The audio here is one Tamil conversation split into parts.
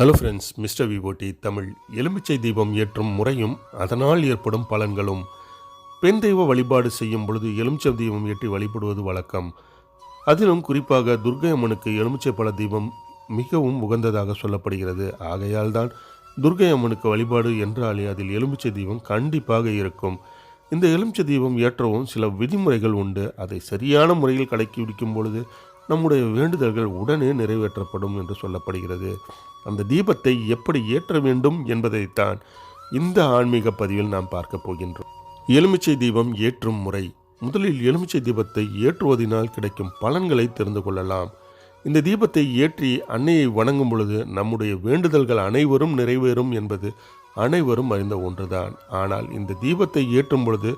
ஹலோ ஃப்ரெண்ட்ஸ் மிஸ்டர் விவோட்டி தமிழ் எலுமிச்சை தீபம் ஏற்றும் முறையும் அதனால் ஏற்படும் பலன்களும். பெண் தெய்வ வழிபாடு செய்யும் பொழுது எலுமிச்சை தீபம் ஏற்றி வழிபடுவது வழக்கம். அதிலும் குறிப்பாக துர்க்கை அம்மனுக்கு எலுமிச்சை பழ தீபம் மிகவும் உகந்ததாக சொல்லப்படுகிறது. ஆகையால் தான் துர்க்கை அம்மனுக்கு வழிபாடு என்றாலே அதில் எலுமிச்சை தீபம் கண்டிப்பாக இருக்கும். இந்த எலுமிச்சை தீபம் ஏற்றவும் சில விதிமுறைகள் உண்டு. அதை சரியான முறையில் கடைபிடிக்கும் பொழுது நம்முடைய வேண்டுதல்கள் உடனே நிறைவேற்றப்படும் என்று சொல்லப்படுகிறது. அந்த தீபத்தை எப்படி ஏற்ற வேண்டும் என்பதைத்தான் இந்த ஆன்மீக பதிவில் நாம் பார்க்க போகின்றோம். எலுமிச்சை தீபம் ஏற்றும் முறை. முதலில் எலுமிச்சை தீபத்தை ஏற்றுவதனால் கிடைக்கும் பலன்களை தெரிந்து கொள்ளலாம். இந்த தீபத்தை ஏற்றி அன்னையை வணங்கும் பொழுது நம்முடைய வேண்டுதல்கள் அனைவரும் நிறைவேறும் என்பது அனைவரும் அறிந்த ஒன்றுதான். ஆனால் இந்த தீபத்தை ஏற்றும் பொழுது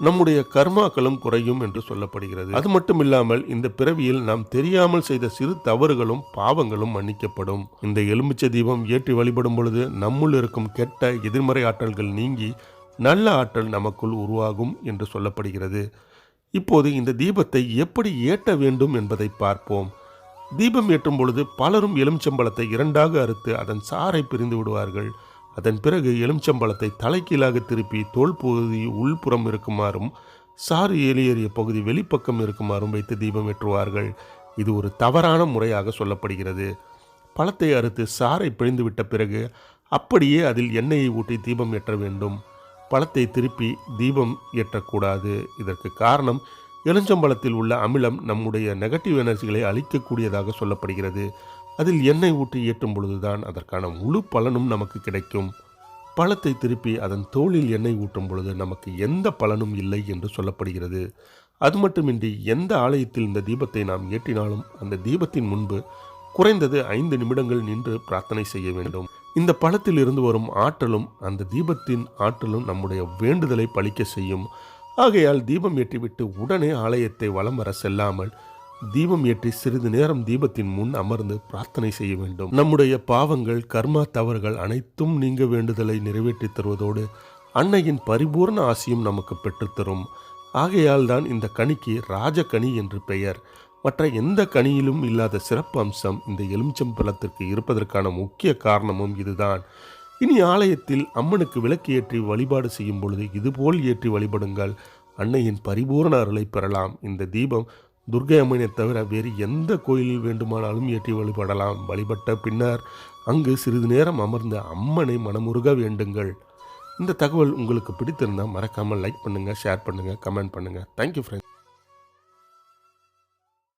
நம்முடைய கர்மாக்களும் குறையும் என்று சொல்லப்படுகிறது. அது மட்டும் இல்லாமல் இந்த பிறவியில் நாம் தெரியாமல் செய்த சிறு தவறுகளும் பாவங்களும் மன்னிக்கப்படும். இந்த எலுமிச்சை தீபம் ஏற்றி வழிபடும் பொழுது நம்முள் இருக்கும் கெட்ட எதிர்மறை ஆற்றல்கள் நீங்கி நல்ல ஆற்றல் நமக்குள் உருவாகும் என்று சொல்லப்படுகிறது. இப்போது இந்த தீபத்தை எப்படி ஏற்ற வேண்டும் என்பதை பார்ப்போம். தீபம் ஏற்றும் பொழுது பலரும் எலுமிச்சம்பழத்தை இரண்டாக அறுத்து அதன் சாறை பிரிந்து விடுவார்கள். அதன் பிறகு எலுமிச்சம்பழத்தை தலைக்கீழாக திருப்பி தோல் பகுதி உள்புறம் இருக்குமாறும் சாறு ஏலியேறிய பகுதி வெளிப்பக்கம் இருக்குமாறும் வைத்து தீபம் ஏற்றுவார்கள். இது ஒரு தவறான முறையாக சொல்லப்படுகிறது. பழத்தை அறுத்து சாறை பிழிந்துவிட்ட பிறகு அப்படியே அதில் எண்ணெயை ஊட்டி தீபம் ஏற்ற வேண்டும். பழத்தை திருப்பி தீபம் ஏற்றக்கூடாது. இதற்கு காரணம் எலுஞ்சம்பழத்தில் உள்ள அமிலம் நம்முடைய நெகட்டிவ் எனர்ஜிகளை அழிக்கக்கூடியதாக சொல்லப்படுகிறது. அதில் எண்ணெய் ஊற்றி ஏற்றும் பொழுதுதான் அதற்கான முழு பலனும் நமக்கு கிடைக்கும். பழத்தை திருப்பி அதன் தோளில் எண்ணெய் ஊற்றும் பொழுது நமக்கு எந்த பலனும் இல்லை என்று சொல்லப்படுகிறது. அது மட்டுமின்றி எந்த ஆலயத்தில் இந்த தீபத்தை நாம் ஏற்றினாலும் அந்த தீபத்தின் முன்பு குறைந்தது ஐந்து நிமிடங்கள் நின்று பிரார்த்தனை செய்ய வேண்டும். இந்த பழத்தில் இருந்து வரும் ஆற்றலும் அந்த தீபத்தின் ஆற்றலும் நம்முடைய வேண்டுதலை பழிக்க செய்யும். ஆகையால் தீபம் ஏற்றிவிட்டு உடனே ஆலயத்தை வலம் வர செல்லாமல் தீபம் ஏற்றி சிறிது நேரம் தீபத்தின் முன் அமர்ந்து பிரார்த்தனை செய்ய வேண்டும். நம்முடைய பாவங்கள் கர்மா தவறுகள் அனைத்தும் நீங்க வேண்டுதலை நிறைவேற்றி தருவதோடு அன்னையின் பரிபூர்ண ஆசியும் நமக்கு பெற்றுத்தரும் ஆகையால் தான் இந்த கனிக்கு ராஜகனி என்று பெயர். மற்ற எந்த கனியிலும் இல்லாத சிறப்பு அம்சம் இந்த எலுமிச்சம்பழத்திற்கு இருப்பதற்கான முக்கிய காரணமும் இதுதான். இனி ஆலயத்தில் அம்மனுக்கு விளக்கு ஏற்றி வழிபாடு செய்யும் பொழுது இதுபோல் ஏற்றி வழிபடுங்கள். அன்னையின் பரிபூர்ண அருளை பெறலாம். இந்த தீபம் துர்கை அம்மனை தவிர வேறு எந்த கோயிலில் வேண்டுமானாலும் ஏற்றி வழிபடலாம். வழிபட்ட பின்னர் அங்கு சிறிது நேரம் அமர்ந்த அம்மனை மனமுருக வேண்டுங்கள். இந்த தகவல் உங்களுக்கு பிடித்திருந்தால் மறக்காமல் லைக் பண்ணுங்கள் ஷேர் பண்ணுங்கள் கமெண்ட் பண்ணுங்கள் தேங்க்யூ ஃப்ரெண்ட்ஸ்